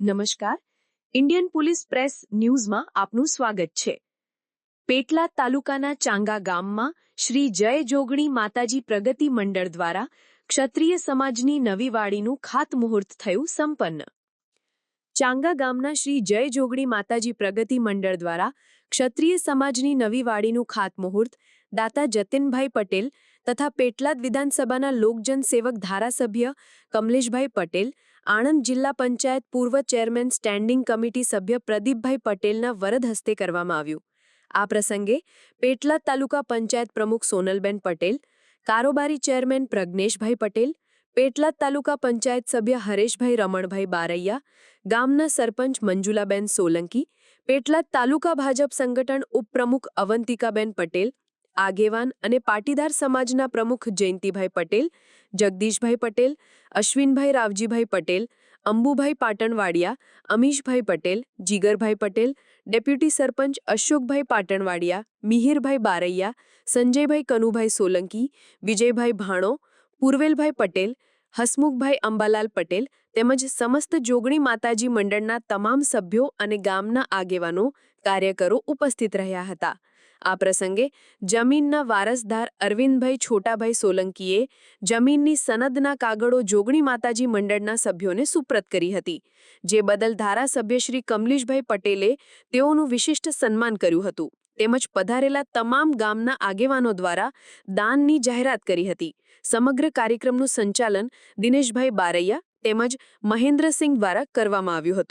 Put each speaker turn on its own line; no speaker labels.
નમસ્કાર. Indian police press ન્યૂઝમાં આપનું સ્વાગત છે. પેટલા તાલુકાના ચાંગા ગામમાં શ્રી જય જોગણી માતાજી પ્રગતિ મંડળ દ્વારા ક્ષત્રિય સમાજની નવી વાડીનું ખાતમુહૂર્ત થયું સંપન્ન. ચાંગા ગામના શ્રી જય જોગણી માતાજી પ્રગતિ મંડળ દ્વારા ક્ષત્રિય સમાજની નવી વાડીનું ખાતમુહૂર્ત દાતા જતીનભાઈ પટેલ તથા પેટલાદ વિધાનસભાના લોકજન સેવક ધારાસભ્ય કમલેશભાઈ પટેલ, આણંદ જિલ્લા પંચાયત પૂર્વ ચેરમેન સ્ટેન્ડિંગ કમિટી સભ્ય પ્રદીપભાઈ પટેલના વરદ હસ્તે કરવામાં આવ્યું. આ પ્રસંગે પેટલાદ તાલુકા પંચાયત પ્રમુખ સોનલબેન પટેલ, કારોબારી ચેરમેન પ્રજ્ઞેશભાઈ પટેલ, પેટલાદ તાલુકા પંચાયત સભ્ય હરેશભાઈ રમણભાઈ બારૈયા, ગામના સરપંચ મંજુલાબેન સોલંકી, પેટલાદ તાલુકા ભાજપ સંગઠન ઉપપ્રમુખ અવંતિકાબેન પટેલ આગેવાન અને પાટીદાર સમાજના પ્રમુખ જયંતિભાઈ પટેલ, જગદીશભાઈ પટેલ, અશ્વિનભાઈ રાવજીભાઈ પટેલ, અંબુભાઈ પાટણવાડિયા, અમીશભાઈ પટેલ, જીગરભાઈ પટેલ, ડેપ્યુટી સરપંચ અશોકભાઈ પાટણવાડિયા, મિહિરભાઈ બારૈયા, સંજયભાઈ કનુભાઈ સોલંકી, વિજયભાઈ ભાણો, પૂર્વેલભાઈ પટેલ, હસમુખભાઈ અંબાલાલ પટેલ તેમજ સમસ્ત જોગણી માતાજી મંડળના તમામ સભ્યો અને ગામના આગેવાનો કાર્યકરો ઉપસ્થિત રહ્યા હતા. આ પ્રસંગે જમીનના વારસદાર અરવિંદભાઈ છોટાભાઈ સોલંકીએ જમીનની સનદના કાગળો જોગણી માતાજી મંડળના સભ્યોને સુપ્રત કરી હતી, જે બદલ ધારાસભ્ય શ્રી કમલેશભાઈ પટેલે તેઓનું વિશિષ્ટ સન્માન કર્યું હતું, તેમજ પધારેલા તમામ ગામના આગેવાનો દ્વારા દાનની જાહેરાત કરી હતી. સમગ્ર કાર્યક્રમનું સંચાલન દિનેશભાઈ બારૈયા તેમજ મહેન્દ્રસિંહ દ્વારા કરવામાં આવ્યું હતું.